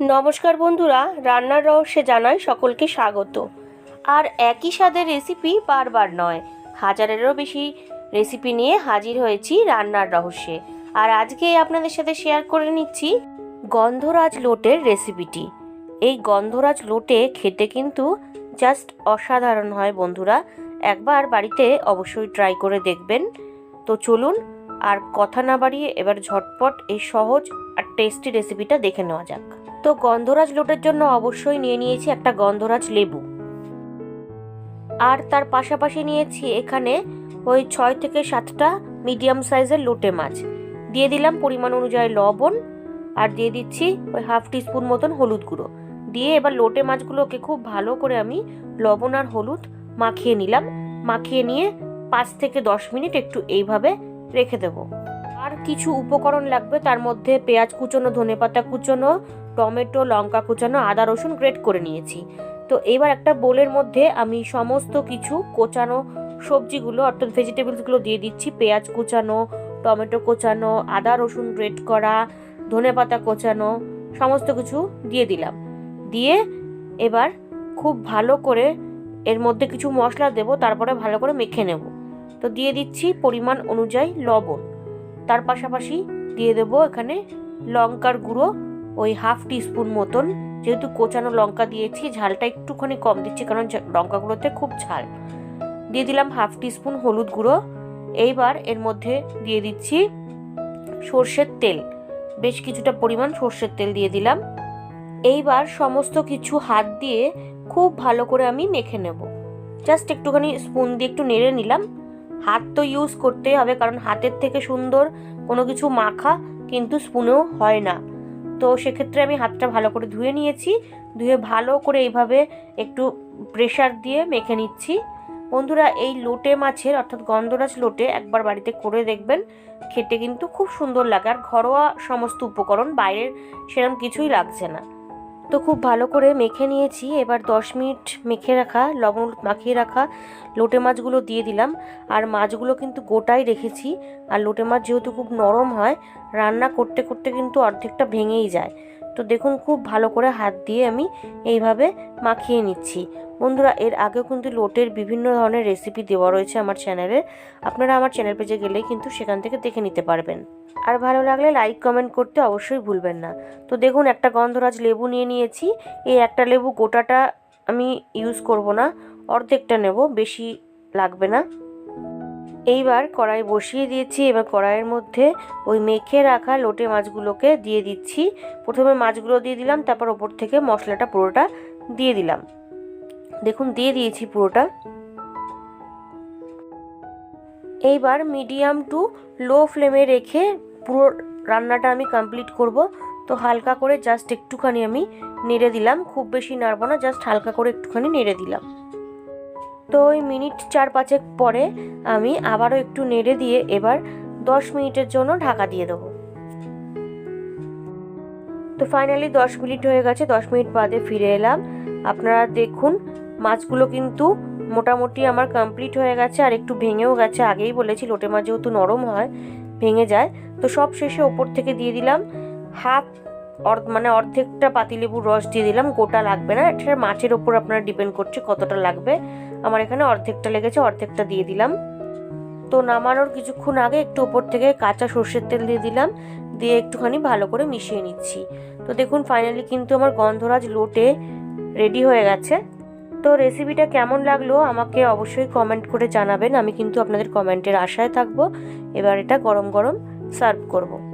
নমস্কার বন্ধুরা, রান্নার রহস্যে জানাই সকলকে স্বাগত। আর একই স্বাদের রেসিপি বারবার নয়, হাজারেরও বেশি রেসিপি নিয়ে হাজির হয়েছি রান্নার রহস্যে। আর আজকে আপনাদের সাথে শেয়ার করে নিচ্ছি গন্ধরাজ লোটের রেসিপিটি এই গন্ধরাজ লোটে খেতে কিন্তু জাস্ট অসাধারণ হয় বন্ধুরা, একবার বাড়িতে অবশ্যই ট্রাই করে দেখবেন। তো চলুন, আর কথা না বাড়িয়ে এবার ঝটপট এই সহজ আর টেস্টি রেসিপিটা দেখে নেওয়া যাক। তো গন্ধরাজ লোটের জন্য অবশ্যই নিয়ে নিয়েছি একটা গন্ধরাজ লেবু। আর তার পাশাপাশি নিয়েছি এখানে ওই ছয় থেকে সাতটা মিডিয়াম সাইজের লোটে মাছ। দিয়ে দিলাম পরিমাণ অনুযায়ী লবণ আর দিয়ে দিচ্ছি ওই হাফ টিস্পুন মতন হলুদ গুঁড়ো। দিয়ে এবার লোটে মাছগুলোকে খুব ভালো করে আমি লবণ আর হলুদ মাখিয়ে নিলাম। মাখিয়ে নিয়ে পাঁচ থেকে দশ মিনিট একটু এইভাবে রেখে দেবো। আর কিছু উপকরণ লাগবে, তার মধ্যে পেঁয়াজ কুচোনো, ধনেপাতা কুচোনো টমেটো, লঙ্কা কুচানো, আদা, রসুন গ্রেট করে নিয়েছি। তো এবার একটা বোলের মধ্যে আমি সমস্ত কিছু কোচানো সবজিগুলো, অর্থাৎ ভেজিটেবলসগুলো দিয়ে দিচ্ছি। পেঁয়াজ কুচানো, টমেটো কোচানো, আদা, রসুন গ্রেট করা ধনেপাতা কোচানো, সমস্ত কিছু দিয়ে দিলাম। দিয়ে এবার খুব ভালো করে এর মধ্যে কিছু মশলা দেব, তারপরে ভালো করে মেখে নেব। তো দিয়ে দিচ্ছি পরিমাণ অনুযায়ী লবণ। তার পাশাপাশি দিয়ে দেবো এখানে লঙ্কার গুঁড়ো ওই হাফ টিস্পুন মতন, যেহেতু কোচানো লঙ্কা দিয়েছি, ঝালটা একটুখানি কম দিচ্ছি, কারণ লঙ্কাগুলোতে খুব ঝাল। দিয়ে দিলাম হাফ টিস্পুন হলুদ গুঁড়ো। এইবার এর মধ্যে দিয়ে দিচ্ছি সর্ষের তেল। বেশ কিছুটা পরিমাণ সর্ষের তেল দিয়ে দিলাম। এইবার সমস্ত কিছু হাত দিয়ে খুব ভালো করে আমি মেখে নেব। জাস্ট একটুখানি স্পুন দিয়ে একটু নেড়ে নিলাম। হাত তো ইউজ করতেই হবে, কারণ হাতের থেকে সুন্দর কোনো কিছু মাখা কিন্তু স্পুনেও হয় না। তো সেক্ষেত্রে আমি হাতটা ভালো করে ধুয়ে নিয়েছি। ধুয়ে ভালো করে এইভাবে একটু প্রেশার দিয়ে মেখে নিচ্ছি। বন্ধুরা, এই লোটে মাছের অর্থাৎ গন্ধরাজ লোটে একবার বাড়িতে করে দেখবেন, খেতে কিন্তু খুব সুন্দর লাগে। আর ঘরোয়া সমস্ত উপকরণ বাইরের সেরকম কিছুই লাগছে না। তো খুব ভালো করে মেখে নিয়েছি। এবার দশ মিনিট মেখে রাখা, লবণ মাখিয়ে রাখা লোটে মাছগুলো দিয়ে দিলাম। আর মাছগুলো কিন্তু গোটাই রেখেছি। আর লোটে মাছ যেহেতু খুব নরম হয়, রান্না করতে করতে কিন্তু অর্ধেকটা ভেঙেই যায়। তো দেখুন খুব ভালো করে হাত দিয়ে আমি এইভাবে মাখিয়ে নিচ্ছি। বন্ধুরা, এর আগে কিন্তু লোটের বিভিন্ন ধরনের রেসিপি দেওয়া রয়েছে আমার চ্যানেলে আপনারা আমার চ্যানেল পেজে গেলে কিন্তু সেখান থেকে দেখে নিতে পারবেন। আর ভালো লাগলে লাইক কমেন্ট করতে অবশ্যই ভুলবেন না। তো দেখুন, একটা গন্ধরাজ লেবু নিয়ে নিয়েছি। এই একটা লেবু গোটাটা আমি ইউজ করব না। অর্ধেকটা নেব, বেশি লাগবে না। এইবার কড়াই বসিয়ে দিয়েছি, এবার কড়াইয়ের মধ্যে ওই মেখে রাখা লোটে মাছগুলোকে দিয়ে দিচ্ছি। প্রথমে মাছগুলো দিয়ে দিলাম, তারপর ওপর থেকে মশলাটা পুরোটা দিয়ে দিলাম। দেখুন, দিয়ে দিয়েছি পুরোটা। এইবার মিডিয়াম টু লো ফ্লেমে রেখে পুরো রান্নাটা আমি কমপ্লিট করব। তো হালকা করে জাস্ট একটুখানি আমি নেড়ে দিলাম, খুব বেশি নাড়বো না, জাস্ট হালকা করে একটুখানি নেড়ে দিলাম। তো ওই মিনিট চার পাঁচেক পরে আমি আবারও একটু নেড়ে দিয়ে এবার দশ মিনিটের জন্য ঢাকা দিয়ে দেবো। তো ফাইনালি দশ মিনিট হয়ে গেছে, দশ মিনিট বাদে ফিরে এলাম। আপনারা দেখুন, মাছগুলো কিন্তু মোটামুটি আমার কমপ্লিট হয়ে গেছে আর একটু ভেঙেও গেছে। আগেই বলেছি, লোটে মাছ যেহেতু নরম হয়, ভেঙে যায়। তো সব শেষে ওপর থেকে দিয়ে দিলাম। হাফ মানে অর্ধেকটা পাতিলেবুর রস দিয়ে দিলাম, গোটা লাগবে না, এটা মাছের ওপর আপনারা ডিপেন্ড করছে কতটা লাগবে। আমার এখানে অর্ধেকটা লেগেছে, অর্ধেকটা দিয়ে দিলাম। তো নামানোর কিছুক্ষণ আগে একটু ওপর থেকে কাঁচা সর্ষের তেল দিয়ে দিলাম, দিয়ে একটুখানি ভালো করে মিশিয়ে নিচ্ছি। তো দেখুন ফাইনালি কিন্তু আমার গন্ধরাজ লোটে রেডি হয়ে গেছে। তো রেসিপিটা কেমন লাগল আমাকে অবশ্যই কমেন্ট করে জানাবেন, আমি কিন্তু আপনাদের কমেন্টের আশায় থাকব। এবার এটা গরম গরম সার্ভ করব।